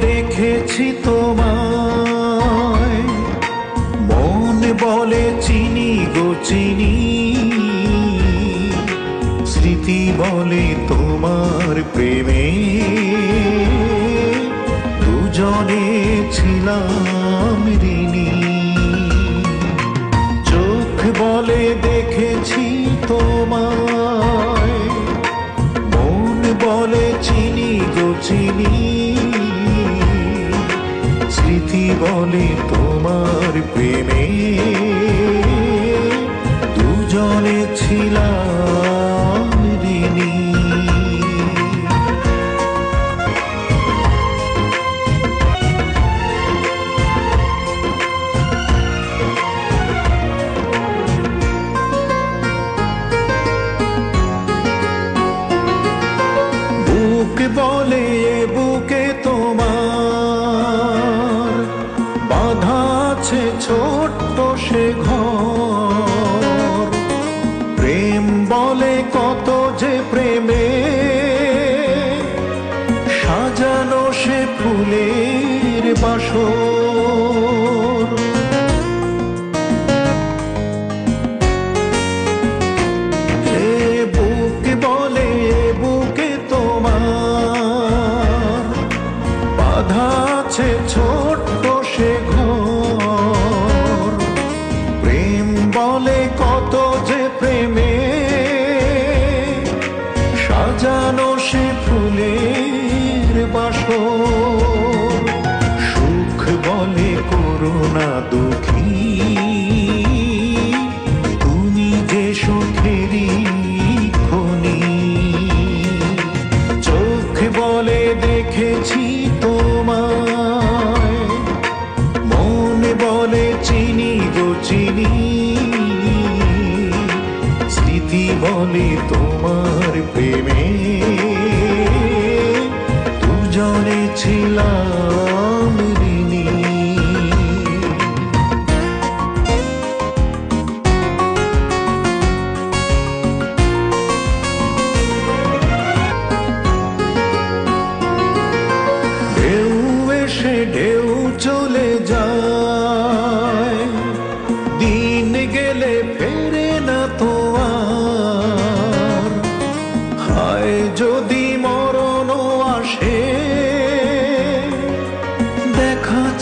দেখেছি তোমায়। মন বলে চিনি গো, চিনি। স্মৃতি বলে তোমার প্রেমে। দুজনে ছিলাম ঋণী। চোখ বলে দেখেছি তোমায়। মন বলে চিনি গো, চিনি। বলে তোমার প্রেমে। দুজনে ছিলাম ঋণী। বুক বলে বুকে তোমার আছে ছোট্ট সে ঘর। প্রেম বলে কত যে প্রেমে, সাজানো সে ফুলের বাধা আছে ছোট্ট বলে কত যে প্রেমে, সাজানো সে ফুলের বাস সুখ বলে করুণা দুঃখী, তুমি যে সুখেরই চোখ বলে দেখেছি বলে তোমার প্রেমে। দুজনে ছিলাম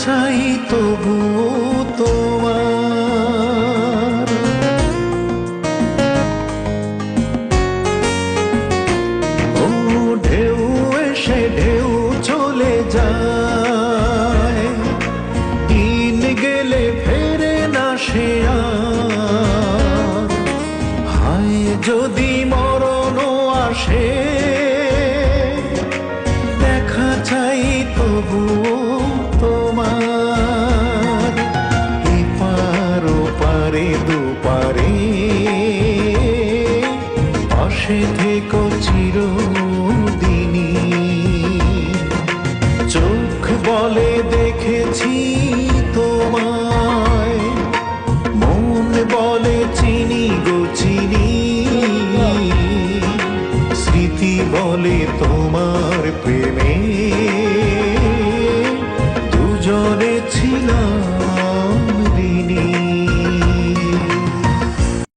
চাই তবু তোমার। ও ঢেউ এসে চলে গেলে না সে যদি আসে, দেখা চাই তবু পাশে থেকো চিরদিনই। চোখ বলে দেখেছি